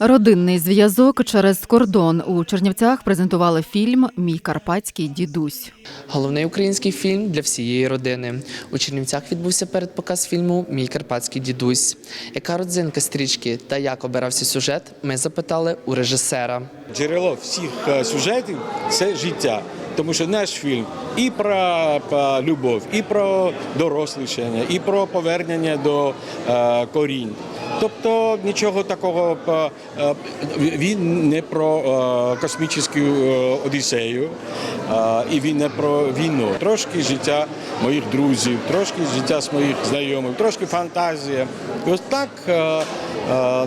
Родинний зв'язок через кордон у Чернівцях презентували фільм Мій карпатський дідусь. Головний український фільм для всієї родини. У Чернівцях відбувся передпоказ фільму Мій карпатський дідусь. Яка родзинка стрічки та як обирався сюжет? Ми запитали у режисера. Джерело всіх е, сюжетів це життя. Тому що наш фільм і про, любов, і про дорослішання, і про повернення до е, корінь. Тобто нічого такого е, е, він не про е, космічну одіссею, і він не про війну. Трошки життя моїх друзів, трошки життя моїх знайомих, трошки фантазія. І ось так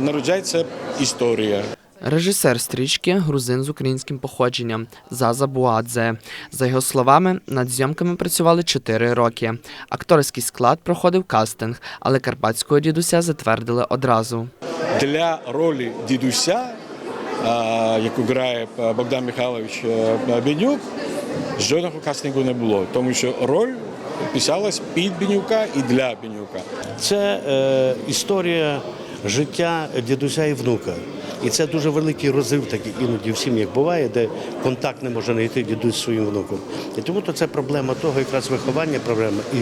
народжається історія. Режисер стрічки грузин з українським походженням Заза Буадзе. За його словами, над зйомками працювали 4 роки. Акторський склад проходив кастинг, але карпатського дідуся затвердили одразу. для ролі дідуся, яку грає Богдан Михайлович а, Бенюк, жодного кастингу не було, тому що роль писалась під Бенюка і для Бенюка. Це е, історія життя дідуся і внука. І це дуже великий розрив такий іноді в сім'ях буває, де контакт не може знайти дідусь зі своїм внуком. І тому то це проблема того, якраз виховання проблема і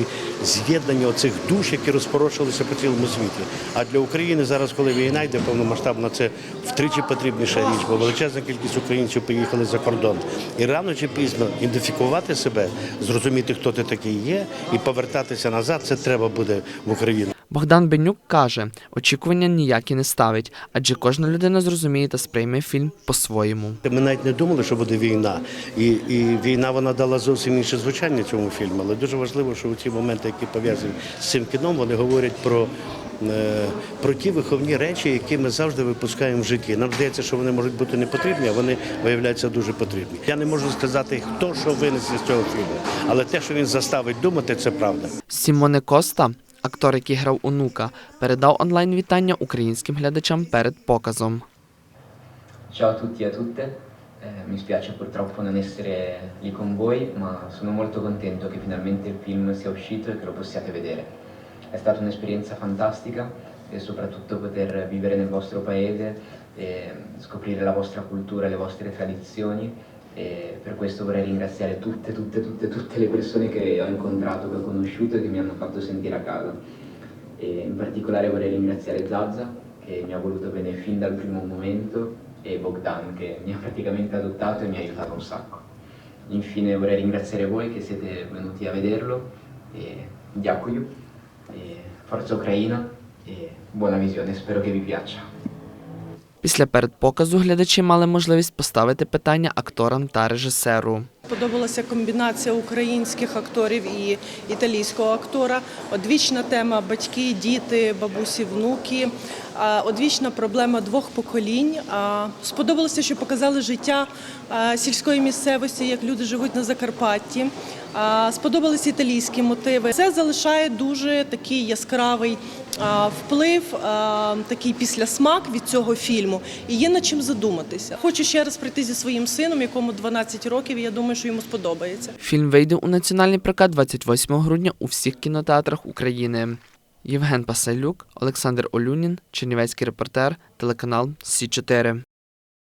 з'єднання оцих душ, які розпорошилися по цілому світі. А для України зараз, коли війна йде повномасштабна, це втричі потрібніша річ, бо величезна кількість українців поїхали за кордон. І рано чи пізно ідентифікувати себе, зрозуміти, хто ти такий є, і повертатися назад, це треба буде в Україну. Богдан Бенюк каже, очікування ніякі не ставить, адже кожна людина зрозуміє та сприйме фільм по-своєму. Ми навіть не думали, що буде війна. І, і війна вона дала зовсім інше звучання цьому фільму. Але дуже важливо, що у ці моменти, які пов'язані з цим кіном, вони говорять про. е, Про ті виховні речі, які ми завжди випускаємо в житті. Нам здається, що вони можуть бути не потрібні, а вони виявляються дуже потрібні. Я не можу сказати, хто що винесе з цього фільму, але те, що він заставить думати, це правда. Сімоне Коста, актор, який грав онука, передав онлайн вітання українським глядачам перед показом. Ciao a tutti e a tutte, Eh, mi spiace purtroppo non essere lì con voi, ma sono molto contento che finalmente il film sia uscito e che lo possiate vedere. È stata un'esperienza fantastica e soprattutto poter vivere nel vostro paese, e scoprire la vostra cultura e le vostre tradizioni e per questo vorrei ringraziare tutte, tutte, tutte, tutte le persone che ho incontrato, che ho conosciuto e che mi hanno fatto sentire a casa. E in particolare vorrei ringraziare Zazza che mi ha voluto bene fin dal primo momento e Bogdan che mi ha praticamente adottato e mi ha aiutato un sacco. Infine vorrei ringraziare voi che siete venuti a vederlo e Diakuyu e Forza Ucraina e buona visione, spero che vi piaccia. Після передпоказу глядачі мали можливість поставити питання акторам та режисеру. Подобалася комбінація українських акторів і італійського актора. Одвічна тема батьки, діти, бабусі, внуки. Одвічна проблема двох поколінь. Сподобалося, що показали життя сільської місцевості, як люди живуть на Закарпатті. Сподобалися італійські мотиви. Це залишає дуже такий яскравий вплив, такий післясмак від цього фільму. І є над чим задуматися. Хочу ще раз прийти зі своїм сином, якому 12 років. і Я думаю, що йому сподобається. Фільм вийде у національний прокат 28 грудня у всіх кінотеатрах України. Євген Пасайлюк, Олександр Олюнін, Чернівецький репортер, телеканал Сі 4